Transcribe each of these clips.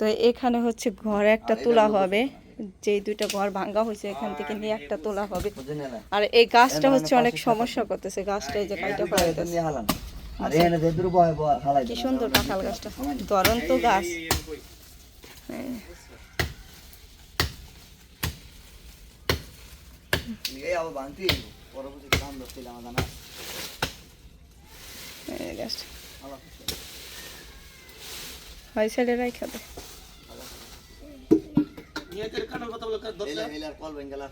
তো এখানে হচ্ছে ঘর একটা তোলা হবে। যে দুইটা ঘর ভাঙ্গা হয়েছে এখান থেকে নিয়ে একটা তোলা হবে। আর এই গাছটা হচ্ছে অনেক সমস্যা করতেছে গাছটা এই যে কাইটা ফেলাইতেছে আর এখানে যে দুটো বয় বয় হালাই কি সুন্দর কাঁঠাল গাছটা। ধরন্ত গাছ। হ্যাঁ। এই আবার ভাঙতি পরবর্তী কাম ধরতে আমার জানা হয় সাইডে রাইখা দে। এলা এলা কল বেঙ্গলা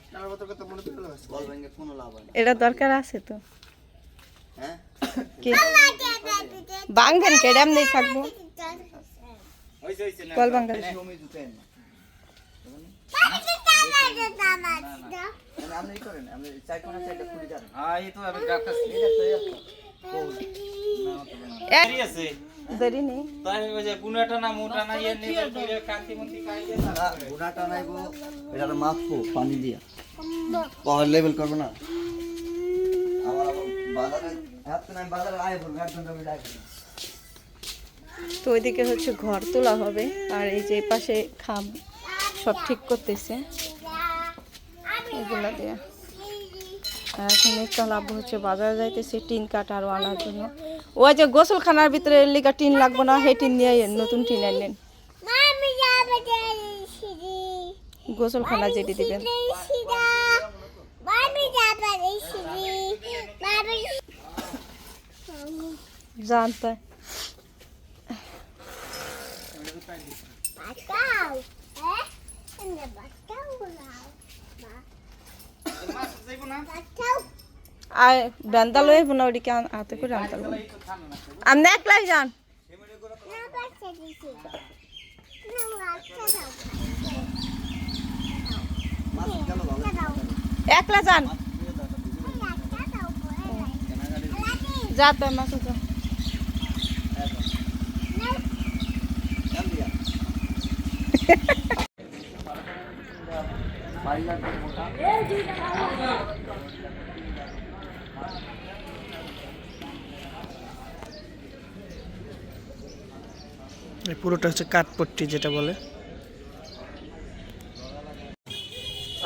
কোনো লাভ হয় না। এটা দরকার আছে তো। হ্যাঁ? কি? বাঙ্গেন কেডাম নেই থাকব। কল বাঙ্গাল জমি জুতেন না। আপনি করেন আপনি চাই কোন চাইটা খুলে যান নাইবো এটা তো মাপবো পানি দিয়া। লেভেল করব না। তো ওইদিকে হচ্ছে ঘর তোলা হবে আর এই যে পাশে খাম সব ঠিক করতেছে। এগুলা দিয়ে। এখন একটা লাভ হচ্ছে বাজারে যাইতেছে টিন কাঠ আরও আনার জন্য। ওই যে গোসলখানার ভিতরে লিগা টিন লাগবে না সেই টিন নিয়ে নতুন টিন আনলেন। গোসলখানা যেটি দিবেন। জানতে আর বেন্দা লয়ে বোনা ওদিকে হাতে করে আনতে পারব আপনি একলাই যান একলা যান যা তো মাছ যা পুরোটা হচ্ছে কাঠপট্টি যেটা বলে।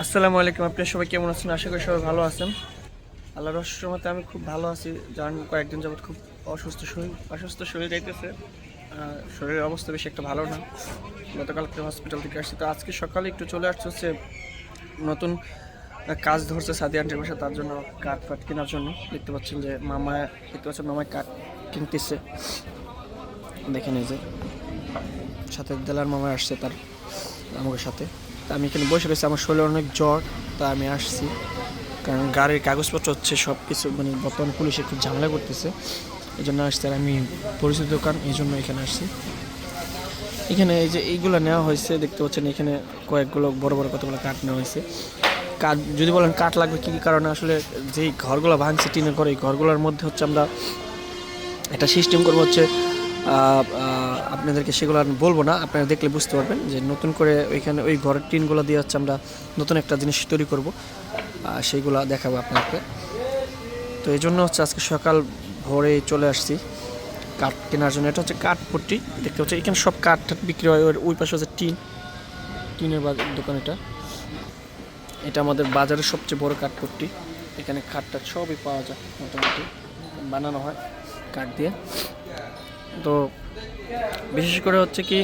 আসসালামু আলাইকুম আপনি সবাই কেমন আছেন? আশা করি সবাই ভালো আছেন। আল্লাহ রহস্যমতে আমি খুব ভালো আছি। যার কয়েকদিন যাবত খুব অসুস্থ শরীর অসুস্থ শরীর যাইতেছে। শরীরের অবস্থা বেশি একটা ভালো না। গতকালকে হসপিটাল থেকে আসছি। তো আজকে সকালে একটু চলে আসছে হচ্ছে নতুন কাজ ধরছে সাদি আন্টির বাসা তার জন্য কাঠ ফাট কেনার জন্য। দেখতে পাচ্ছেন যে মামা, দেখতে পাচ্ছেন মামায় কাঠ কিনতেছে। দেখে নিয়ে যে সাথে দেলার মামা আসছে তার আমাকে সাথে। তা আমি এখানে বসে রয়েছি, আমার শরীরে অনেক জ্বর, তা আমি আসছি। কারণ গাড়ির কাগজপত্র হচ্ছে সব কিছু মানে বর্তমানে পুলিশে খুব ঝামেলা করতেছে। এই জন্য আসছে আর আমি পরিচিত দোকান এই জন্য এখানে আসছি। এখানে এই যে এইগুলো নেওয়া হয়েছে, দেখতে পাচ্ছেন এখানে কয়েকগুলো বড় বড় কতগুলো কাঠ নেওয়া হয়েছে। কাঠ, যদি বলেন কাঠ লাগবে, কী কী কারণে? আসলে যেই ঘরগুলো ভাঙছে টিনের ঘরে, এই ঘরগুলোর মধ্যে হচ্ছে আমরা একটা সিস্টেম করব হচ্ছে আপনাদেরকে সেগুলো আমি বলব না, আপনারা দেখলে বুঝতে পারবেন যে নতুন করে ওইখানে ওই ঘরের টিনগুলো দিয়ে হচ্ছে আমরা নতুন একটা জিনিস তৈরি করব সেইগুলো দেখাবো আপনাকে তো এই জন্য হচ্ছে আজকে সকাল ভোরে চলে আসছি। কাঠ কেনার জন্য। এটা হচ্ছে কাঠপট্টি দেখতে হচ্ছে এখানে সব কাঠ বিক্রি হয়। ওই পাশে হচ্ছে টিন। টিনের দোকান এটা। এটা আমাদের বাজারের সবচেয়ে বড় কাঠপট্টি এখানে কাঠ টাঠ সবই পাওয়া যায় মোটামুটি। বানানো হয় কাঠ দিয়ে। তো বিশেষ করে হচ্ছে কি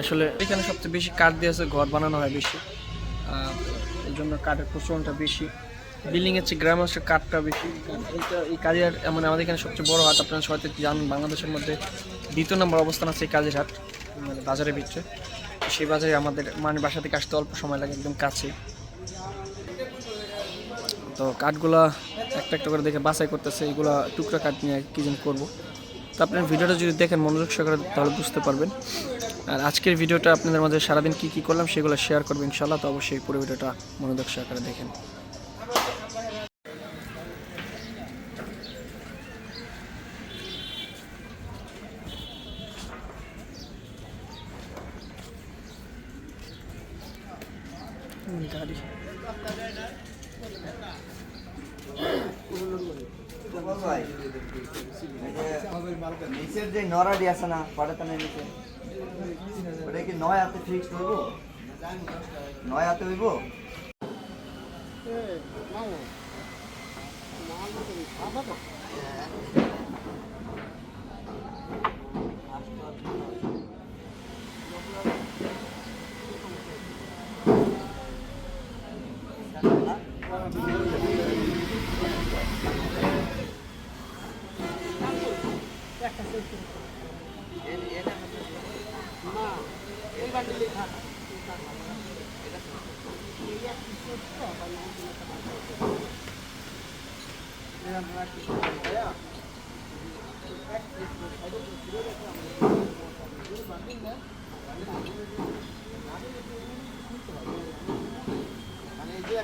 আসলে এখানে সবচেয়ে বেশি কাঠ দিয়ে আছে ঘর বানানো হয় বেশি। এই জন্য কাঠের প্রচলনটা বেশি। বিল্ডিং এর চেয়ে গ্রামে হচ্ছে কাঠটা বেশি। এই কাজের মানে আমাদের এখানে সবচেয়ে বড় হাট, আপনারা হয়তো জানেন, বাংলাদেশের মধ্যে দ্বিতীয় নম্বর অবস্থান আছে এই কাজের হাট মানে বাজারের ভিতরে। সেই বাজারে আমাদের মানে বাসা থেকে আসতে অল্প সময় লাগে, একদম কাছে। তো কাঠগুলা একটা একটা করে দেখে বাছাই করতেছে, এগুলা টুকরা কাঠ নিয়ে কি যেন করব। তো আপনার ভিডিওটা যদি দেখেন মনোযোগ সহকারে, তাহলে বুঝতে পারবেন। আর আজকের ভিডিওটা আপনাদের মাঝে সারাদিন কী কী করলাম, সেগুলো শেয়ার করবেন ইনশাল্লাহ তো অবশ্যই পুরো ভিডিওটা মনোযোগ সহকারে দেখেন গাড়ি গোপাল ভাই, এই যে নিচের যে নরাডি আছে না পাটাতানের নিচে। ওটা কি নয় হাতে ফিক্স হইব? নয় হাতে হইব?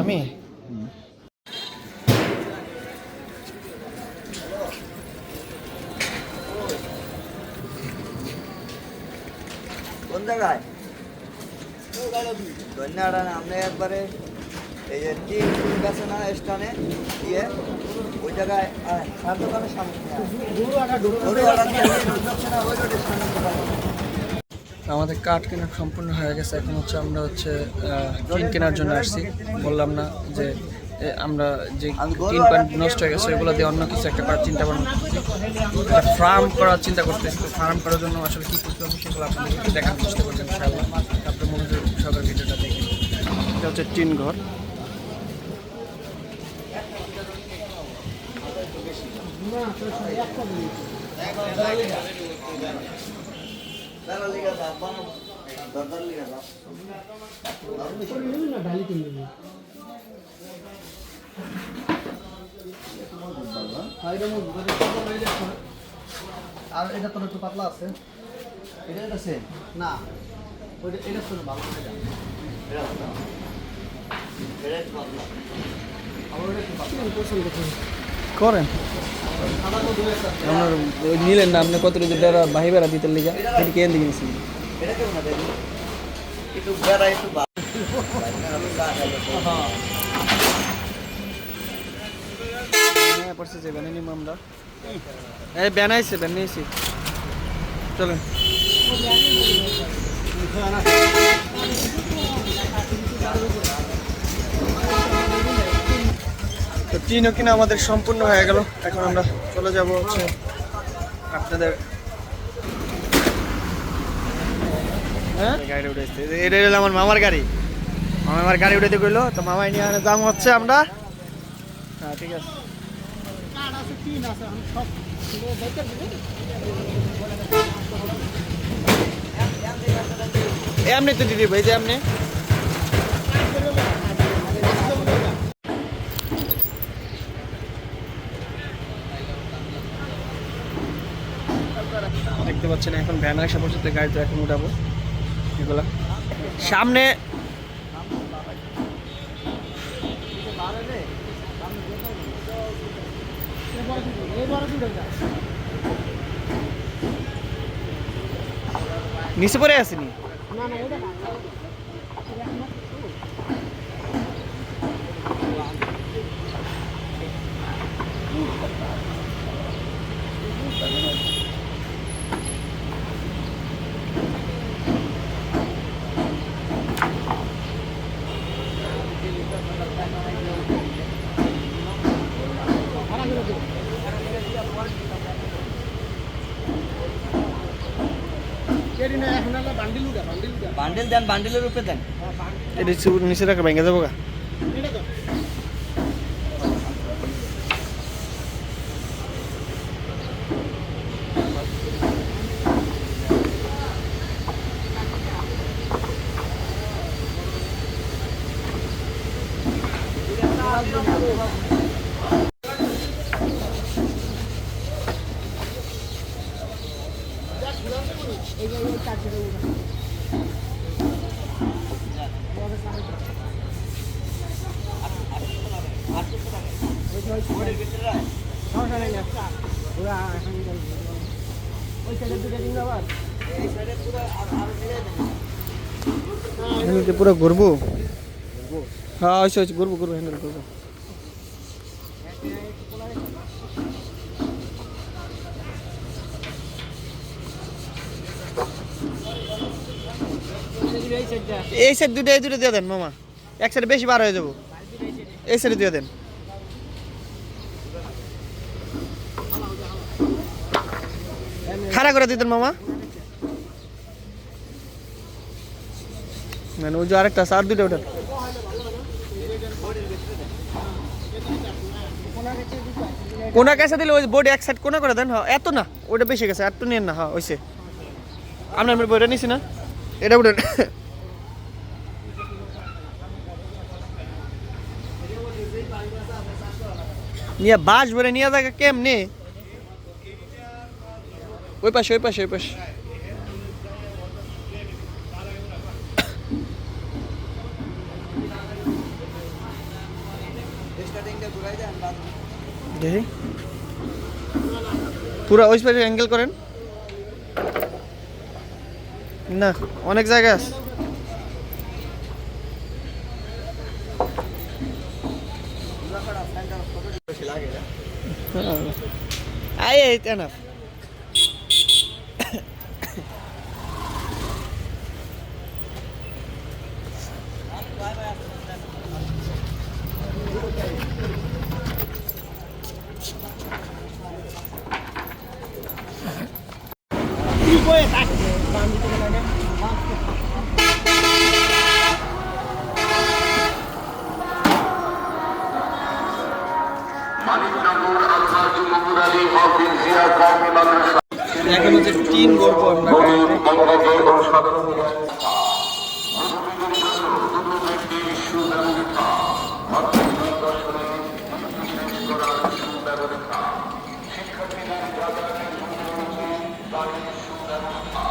আমি? কোন জায়গায়? আমরা একবারে এই যে টিম আছে না স্টানে দিয়ে ওই জায়গায় সার দোকানের সামনে। আমাদের কাঠ কেনা সম্পূর্ণ হয়ে গেছে। এখন হচ্ছে আমরা হচ্ছে টিন কেনার জন্য আসছি। বললাম না যে আমরা যে টিন পান নষ্ট হয়ে গেছে, ওগুলো দিয়ে অন্য কিছু একটা করার চিন্তা ভাবনা করতেছি ফার্ম করার চিন্তা করতেছি। তো ফার্ম করার জন্য আসলে কি করতে হবে সেগুলো আপনাদের দেখার চেষ্টা করবেন ইনশাআল্লাহ। মনোযোগ সহকারে ভিডিওটা দেখে এটা হচ্ছে টিন ঘর। বেলা লিগা যা, বানাবো। দরদার লিগা যা। আর এটা তোর একটু পাতলা আছে এটা এটা same? না, ওইটা এটা তোর ভালো এটা এটা। পাতলা। আমার ওটা একটু পাতলা করেন? আপনার ওই নিলেন না, আপনি কত রুজি বেড়া, বাহি বেড়া দিতে লিগা? এটি কেন দিকে নিয়েছিলেন হ্যাঁ পড়ছে যে নিম আমরা এই ব্যান আইছে ব্যান চলেন। তো টিনও কিনা আমাদের সম্পূর্ণ হয়ে গেল। এখন আমরা চলে যাব হচ্ছে আপনাদের হ্যাঁ? গাড়ি উঠেছে আমার মামার গাড়ি। মামা তো মামাই নিয়ে দাম হচ্ছে আমরা। হ্যাঁ ঠিক আছে। এমনি তো দিদি ভাই, যে এমনি। পাচ্ছেন এখন ভ্যান আসা পর্যন্ত গাড়িতে এখন উঠাবো। এগুলা। সামনে নিচে পরে আসেনি বান্ডেল দেন বান্ডেলের উপরে দেন। এটা নিচে রাখা ভেঙে যাব গা। পুরো ঘুরবো? হ্যাঁ হয়েছে ঘুরবো ঘুরবো হ্যান্ডেল ঘুরবো। এই সাইড দুটো এই দুটো দিয়ে দেন, মামা। এক সাইডে বেশি বার হয়ে যাব। এই সাইডে দিয়ে দেন। খাড়া করে দিতেন মামা? মানে ওই যে আরেকটা আর দুটো ওটা কোনা কাছে দিলে ওই বোর্ড এক সাইড কোনা করে দেন হ্যাঁ এত না ওটা বেশি গেছে একটু নিন না হ্যাঁ ওইসে। আপনার আমি বইটা নিছি না? এটা উঠেন। নিয়ে বাস ভরে নিয়ে যাকে, কেমনে? ওই পাশে ওই পাশে ওই পাশে। দেখি। পুরো ওই পাশে অ্যাঙ্গেল করেন। না অনেক জায়গা আছে। আই এনাফ কওমি মাদ্রাসা। এখন হচ্ছে টিন গল্প আমরা নতুন বঙ্গকে ও সাধারণ মুসলিমদের জন্য দুটো ব্যক্তির সুব্যবস্থা মাধ্যমিক দর্শনে বিশেষ করার সুব্যবস্থা শিক্ষার্থীদের যাতায়াতের জন্য রয়েছে গাড়ির সুব্যবস্থা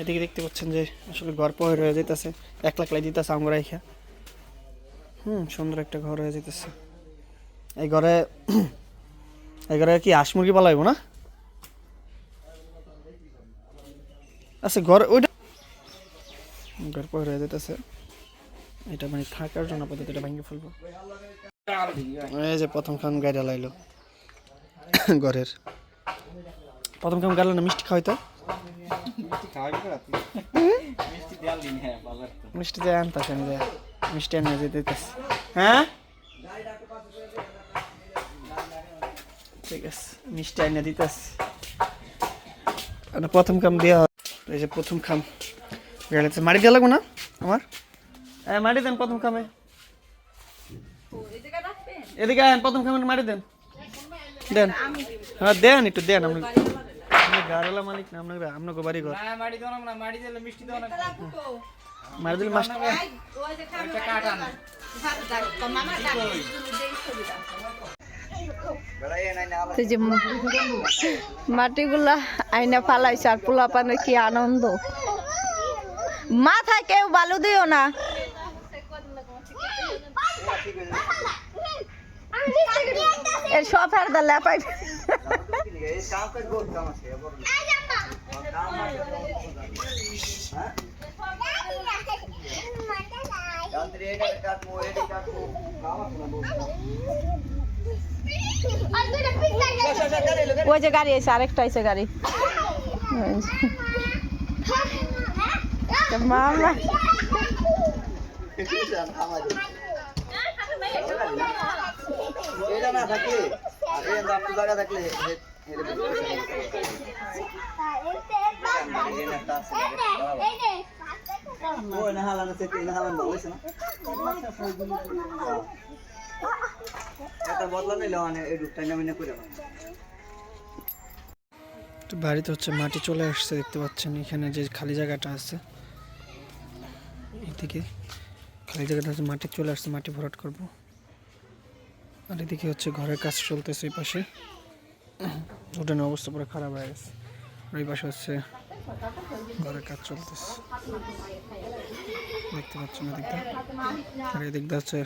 এদিকে দেখতে পাচ্ছেন যে আসলে ঘর পয় রয়ে যেতেছে এক লাখ লাই দিতেছে আমরা এখা হুম, সুন্দর একটা ঘর হয়ে যেতেছে এই ঘরে এই ঘরে কি হাঁস মুরগি পালাইব না? আচ্ছা ঘর ওইটা ঘর পয় হয়ে যেতেছে এটা মানে থাকার জন্য আপাতত এটা ভেঙে ফেলব। এই যে প্রথম খান গাড়ি লাইলো। ঘরের। প্রথম খান গাড়ি না মিষ্টি খাওয়াইতো? মিষ্টি দিয়ে আনতাছেন যে মিষ্টি এনে যে দিতেছে। হ্যাঁ? ঠিক আছে মিষ্টি এনে দিতেছে। প্রথম কাম দেওয়া এই যে প্রথম খাম। গেলেছে মারি দেওয়া লাগবো না আমার? হ্যাঁ মারি দেন প্রথম খামে। এদিকে আয়েন প্রথম খামে মারি দেন। দেন। হ্যাঁ দেন একটু দেন। আপনি আপনি মালিক না আপনার আপনাকে বাড়ি ঘর। মারি দিলে মাস্টার তো যে মাটিগুলা আইনা ফালাইছে আর পোলা পানের কি আনন্দ? মাথায় কেউ বালু দিও না। এর সব ফের দা হ্যাঁ বহুত ওই যে গাড়ি আছে আরেকটা আছে গাড়ি। ওই মামা এটা বদলা মানে বাড়িতে হচ্ছে মাটি চলে আসছে দেখতে পাচ্ছেন এখানে যে খালি জায়গাটা আছে এদিকে খালি জায়গাটা মাটি চলে আসছে মাটি ভরাট করব আর এদিকে হচ্ছে ঘরের কাজ চলতেছে এই পাশে। উঠানের অবস্থা পুরো খারাপ হয়ে গেছে। আর এই পাশে হচ্ছে ঘরের কাজ চলতেছে। দেখতে পাচ্ছেন এদিকটা। আর এদিকটা হচ্ছে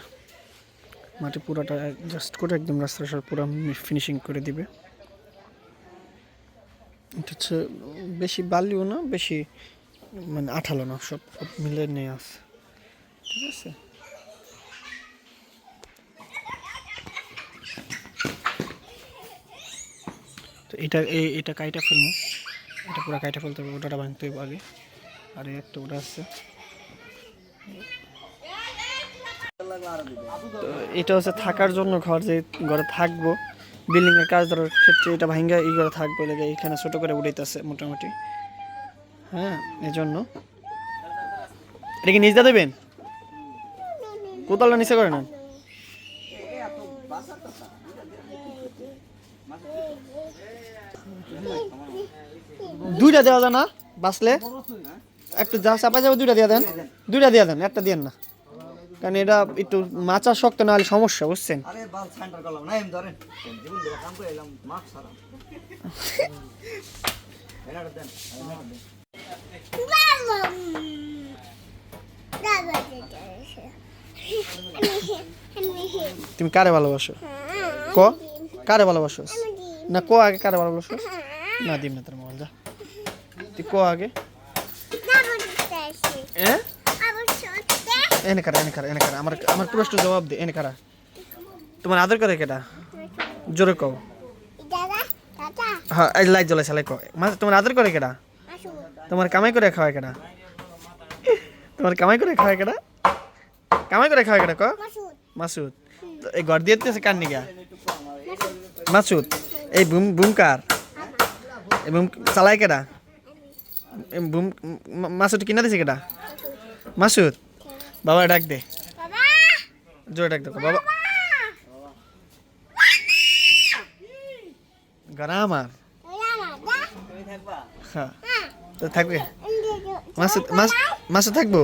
মাটি পুরাটা জাস্ট করে একদম রাস্তাটা সব পুরো ফিনিশিং করে দিবে। এটা হচ্ছে বেশি বালিও না, বেশি মানে আঠালো না, সব সব মিলে নিয়ে আছে ঠিক আছে? এটা এটা কাইটা ফেলব। এটা পুরো কাইটা ফেলতে হবে, ওটাটা ভাঙতে হবে আগে। আর একটা ওটা আছে। তো এটা হচ্ছে থাকার জন্য ঘর, যে ঘরে থাকব বিল্ডিংয়ের কাজ ধরার ক্ষেত্রে এটা ভাঙ্গা, এই ঘরে থাকব লেগে এখানে ছোট করে উঠাইতেছে মোটামুটি। হ্যাঁ এই জন্য এটা কি নিজে দেবেন? কোতালটা নিচে করে নেন। দুইটা দেওয়া যায় না বাঁচলে। একটু যা চাপা যাবে দুইটা দিয়ে দেন। দুইটা দিয়ে দেন একটা দিয়ে না। কারণ এটা একটু মাচা শক্ত না হলে সমস্যা বুঝছেন। তুমি কারে ভালোবাসো? ক? কারে ভালোবাসো? না ক আগে কারে ভালোবাসো? না দিম না তোর মোবাইল যা তুই ক আগে এনে কারা এনে কারা এনে কারা আমার আমার প্রশ্ন জবাব দে এনে কারা তোমার আদর করে কেটা জোরে কও হ্যাঁ এই লাইট জ্বলাই সালাই কও মানে তোমার আদর করে কেটা তোমার কামাই করে খাওয়ায় কেটা তোমার কামাই করে খাওয়ায় কেটা কামাই করে খাওয়ায় কেটা ক মাসুদ এই ঘর দিয়ে কার নিগা মাসুদ এই বুম বুম কার এই বুম চালাই কেডা মাসুদ কিনা দিছে কেডা? মাসুদ বাবা ডাক দে। জোরে ডাক দেখো বাবা। গড়া আমার হ্যাঁ তো থাকবে। মাসুদ মাস মাসুদ থাকব?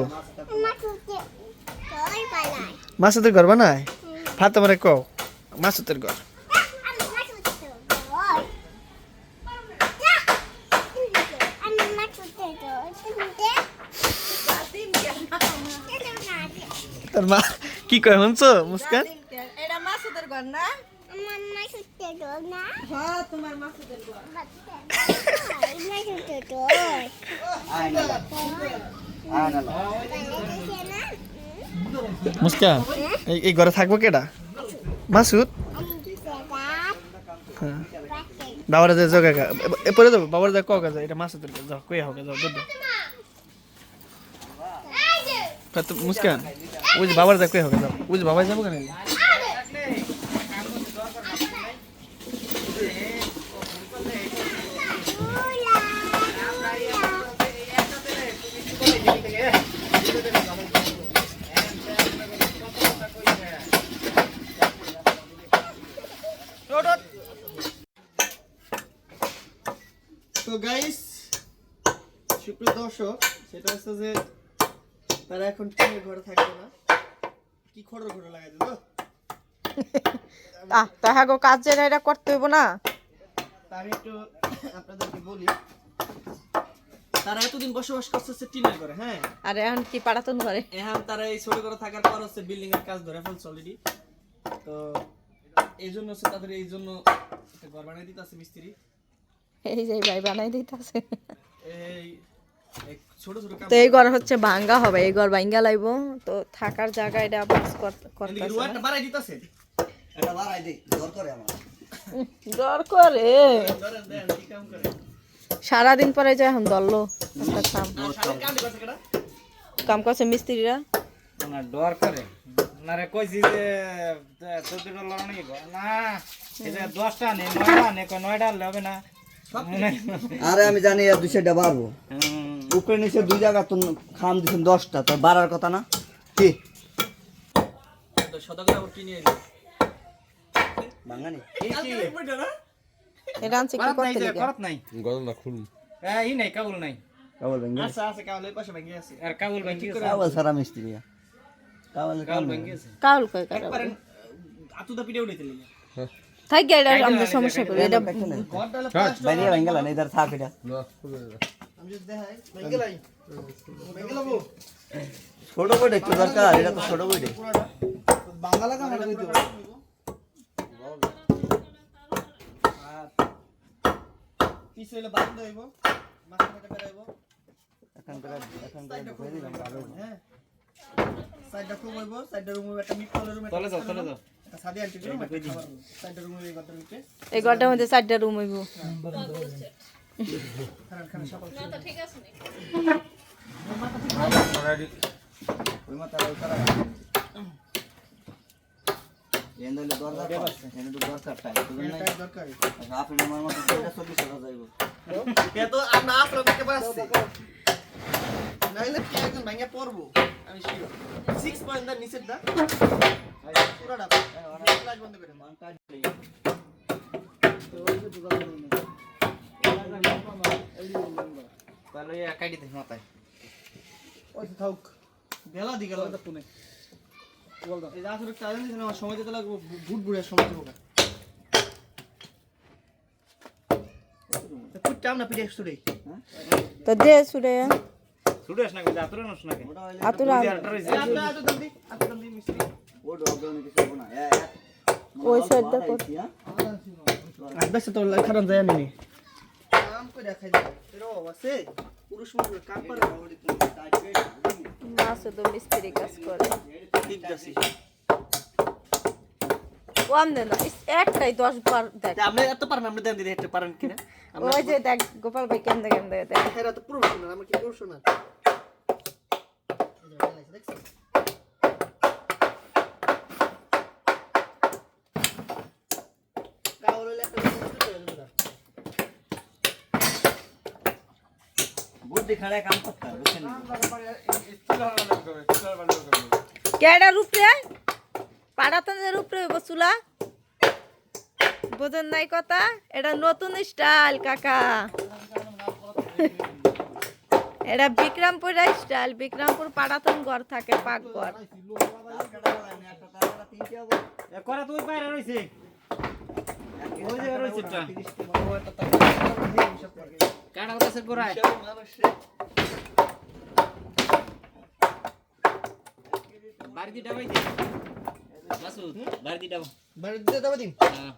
মাসুদের ঘর বানায়? ফাতে মারে কও মাসুদের ঘর। তোর মা কি কয় শুনছো? মুস্কান? এটা মাসুদের ঘর না? হ্যাঁ মুস্কান এই ঘরে থাকব কেডা? মাসুদ? হ্যাঁ। বাবার যে জগা এ পরে দেবো বাবার যা আছে এটা মাসুদের যাও কই হোক যাও দুধ কত মুস্কান, ওই যে বাবার হোক যাও। ওই যে বাবা যাব কেন? তো গাইস সুপ্রিয় দর্শক, সেটা হচ্ছে যে তারা এখন টিনের ঘরে থাকবে না। কি খড়ের ঘরে লাগাই দিল তাহা গো কাজ যেটা এটা করতে হইব না। তা আমি একটু আপনাদেরকে বলি তারা এতদিন বসবাস করতেছে টিনের ঘরে হ্যাঁ? আর এখন কি পাড়াতন ঘরে? এখন তারা এই ছোট ঘরে থাকার পর হচ্ছে বিল্ডিং এর কাজ ধরে ফেলছে অলরেডি তো এই জন্য হচ্ছে তাদের এই জন্য ঘর বানিয়ে দিতে আছে মিস্ত্রি। এই যে ভাই বানাই দিতেছে। এই এই তো এই ঘর হচ্ছে ভাঙ্গা হবে এই ঘর ভাঙ্গা লাইব তো থাকার জায়গা এটা করতেছে। রুয়াটা বাড়াই দিতেছে। এটা বাড়াই দে দর করে আমার। ডর করে? সারাদিন পরে যে এখন দললো একটা কাম। করছে মিস্ত্রিরা। ডর করে। না কইছি যে তোর দুটো লড়াই না এটা দশটা নেই নয়টা নেই কই নয়টা হলে হবে না? আরে আমি জানি দুই বাড়বো। উপরে নিচে দুই জায়গা তো খাম দিচ্ছেন দশটা তো বাড়ার কথা না? কি? থাক গে এটা সমস্যা করে এটা বাইরে ভেঙ্গে না ইধার থাক এটা। ছোট বইটা একটু দরকার এটা তো ছোট বইটা। বাংলা কাম কিন্তু পিছে হলো বারান্দা হইব মাঝখানে এখন এখন দিলাম ভালো। হ্যাঁ। সাইডটা খুব হইব সাইডটা রুম একটা মিট রুম চলে যাও চলে যাও। Sadi aunty room. সাইডটা রুম হইব এই ঘরটার মধ্যে চারটা রুম হইব। নাইলে কি একজন ভাঙে পড়ব আমি শিওর সিক্স পয়েন্ট দা নিচের দা পুরোটা লাইট বন্ধ করে দাও। তাহলে একাই দিতে মাথায়। ওই তো থাক বেলা দি গেল। ফোনে এই আসলে টাইম দিছে আমার সময় দিতে লাগবো বুট বুড়ে সময় দেবো কুটটা আমরা পিঠে ছুড়ে তো দে সুরে ছুটে আস না কিন্তু নস না আতুরা আপনি আটো জলদি আটো জলদি মিস্ত্রি ও ডগ আমি কিছু না? ওই সাইডটা কর। আসবে তো খারাপ যায় আমি কাম করে দেখাই দাও আছে। পুরুষ মানুষ কাম করে না। শুধু মিস্ত্রি কাজ করে। ঠিক আছে। ও আমনে একটাই দশ বার দেখ। আপনি এত পারেন আপনি দেন দিদি হেঁটে পারেন কিনা? ওই যে দেখ গোপাল ভাই কেমনে কেমনে দেখ। এরা তো প্রফেশনাল আমরা কি পুরো বুদ্ধি খাড়া কাম করতে হবে বুঝছেন কেডার উপরে পাড়াতনের উপরে হইব চুলা? বোঝেন নাই কথা? এটা নতুন স্টাইল কাকা। এটা বিক্রমপুর স্টাইল বিক্রমপুর পাড়াতন ঘর থাকে পাক ঘর করা তুই বাইরে রইছে ওই যে রইছে কাটা কথা সে করায় বাড়ি দিটা ভাই দে মাসুদ বাড়ি বাড়িতে যাবে দিন? হ্যাঁ।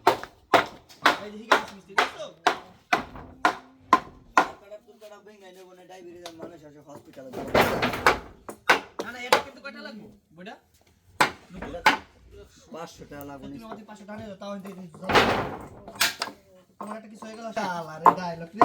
এই যে হিগে মিস্ত্রি দেখছ? হসপিটালে না না এটা কিন্তু কয়টা লাগবে? বইটা? পাঁচশো টাকা লাগবে তাও তোমার একটা কিছু হয়ে গেল। শালা রে ডায়লগ রে।